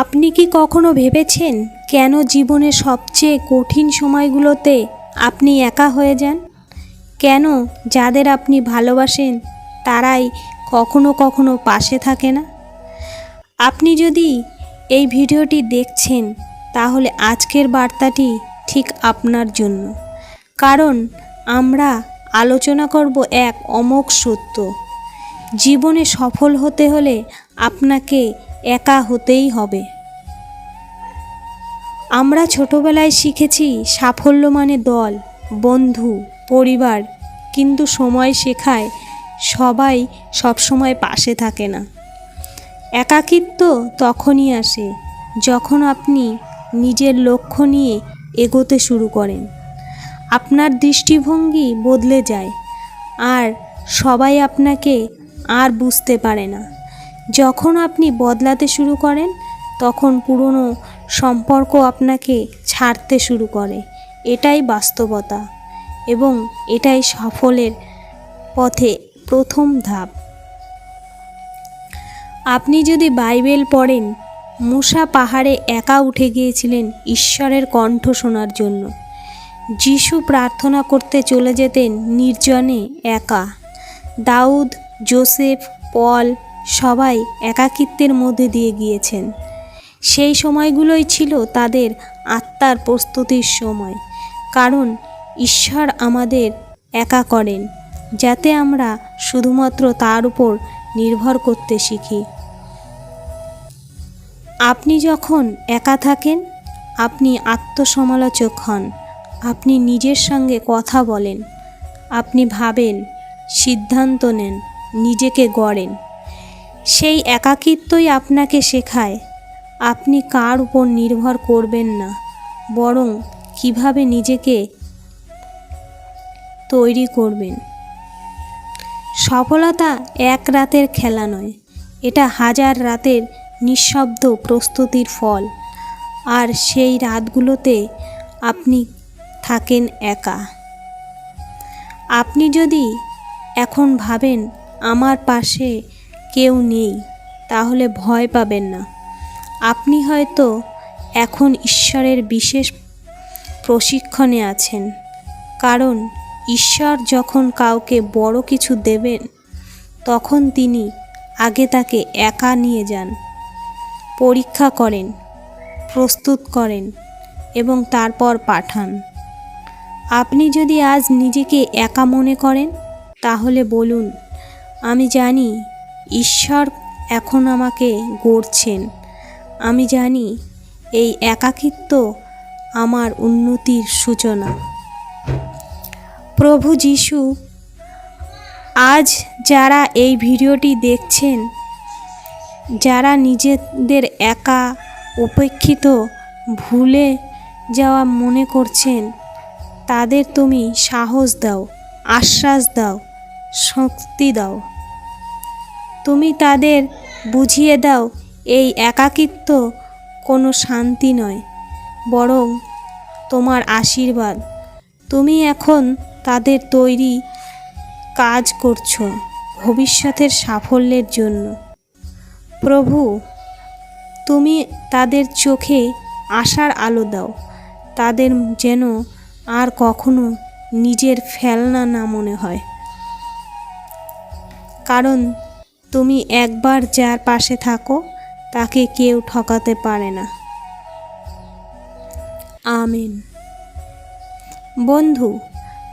আপনি কি কখনো ভেবেছেন কেন জীবনের সবচেয়ে কঠিন সময়গুলোতে আপনি একা হয়ে যান? কেন যাদের আপনি ভালোবাসেন তারাই কখনো কখনো পাশে থাকে না? আপনি যদি এই ভিডিওটি দেখছেন, তাহলে আজকের বার্তাটি ঠিক আপনার জন্য। কারণ আমরা আলোচনা করব এক অমোঘ সত্য। জীবনে সফল হতে হলে আপনাকে একা হতেই হবে। আমরা ছোটবেলায় শিখেছি সাফল্য মানে দল, বন্ধু, পরিবার, কিন্তু সময় শেখায় সবাই সবসময় পাশে থাকে না। একাকিত্ব তখনই আসে যখন আপনি নিজের লক্ষ্য নিয়ে এগোতে শুরু করেন। আপনার দৃষ্টিভঙ্গি বদলে যায়, আর সবাই আপনাকে আর বুঝতে পারে না। যখন আপনি বদলাতে শুরু করেন, তখন পুরনো সম্পর্ক আপনাকে ছাড়তে শুরু করে। এটাই বাস্তবতা এবং এটাই সফলের পথে প্রথম ধাপ। আপনি যদি বাইবেল পড়েন, মুসা পাহাড়ে একা উঠে গিয়েছিলেন ঈশ্বরের কণ্ঠ শোনার জন্য। যিশু প্রার্থনা করতে চলে যেতেন, নির্জনে একা। দাউদ, জোসেফ, পল সবাই একাকিত্বের মধ্যে দিয়ে গিয়েছেন। সেই সময়গুলোই ছিল তাদের আত্মার প্রস্তুতির সময়, কারণ ঈশ্বর আমাদের একা করেন, যাতে আমরা শুধুমাত্র তার উপর নির্ভর করতে শিখি। আপনি যখন একা থাকেন, আপনি আত্মসমালোচক হন, আপনি নিজের সঙ্গে কথা বলেন, আপনি ভাবেন, সিদ্ধান্ত নেন, নিজেকে গড়েন। সেই একাকিত্বই আপনাকে শেখায়। আপনি কার উপর নির্ভর করবেন না, বরং কীভাবে নিজেকে তৈরি করবেন। সফলতা এক রাতের খেলা নয়, এটা হাজার রাতের নিঃশব্দ প্রস্তুতির ফল, আর সেই রাতগুলোতে আপনি থাকেন একা। আপনি যদি এখন ভাবেন আমার পাশে কেউ নেই, তাহলে ভয় পাবেন না। আপনি হয়তো এখন ঈশ্বরের বিশেষ প্রশিক্ষণে আছেন, কারণ ঈশ্বর যখন কাউকে বড় কিছু দেবেন, তখন তিনি আগে তাকে একা নিয়ে যান, পরীক্ষা করেন, প্রস্তুত করেন এবং তারপর পাঠান। আপনি যদি আজ নিজেকে একা মনে করেন, তাহলে বলুন, আমি জানি ঈশ্বর এখন আমাকে গড়ছেন। আমি জানি এই একাকিত্ব আমার উন্নতির সূচনা। প্রভু যিশু, আজ যারা এই ভিডিওটি দেখছেন, যারা নিজেদের একা, উপেক্ষিত, ভুলে যাওয়া মনে করছেন, তাদের তুমি সাহস দাও, আশ্বাস দাও, শক্তি দাও। তুমি তাদের বুঝিয়ে দাও, এই একাকিত্ব কোনো শান্তি নয়, বরং তোমার আশীর্বাদ। তুমি এখন তাদের তৈরি কাজ করছ ভবিষ্যতের সাফল্যের জন্য। প্রভু, তুমি তাদের চোখে আশার আলো দাও, তাদের যেন আর কখনো নিজের ফেলনা না মনে হয়। কারণ তুমি একবার যার পাশে থাকো, তাকে কেউ ঠকাতে পারে না। আমিন। বন্ধু,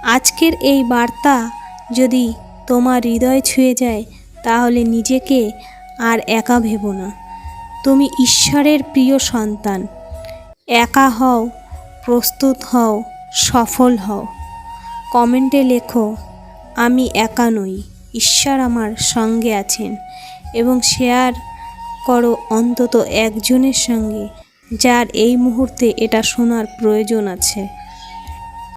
আজকের এই বার্তা যদি তোমার হৃদয় ছুঁয়ে যায়, তাহলে নিজেকে আর একা ভেবো না। তুমি ঈশ্বরের প্রিয় সন্তান। একা হও, প্রস্তুত হও, সফল হও। কমেন্টে লেখো, আমি একা নই। ঈশ্বর আমার সঙ্গে আছেন এবং শেয়ার করো অন্তত একজনের সঙ্গে, যার এই মুহূর্তে এটা শোনার প্রয়োজন আছে।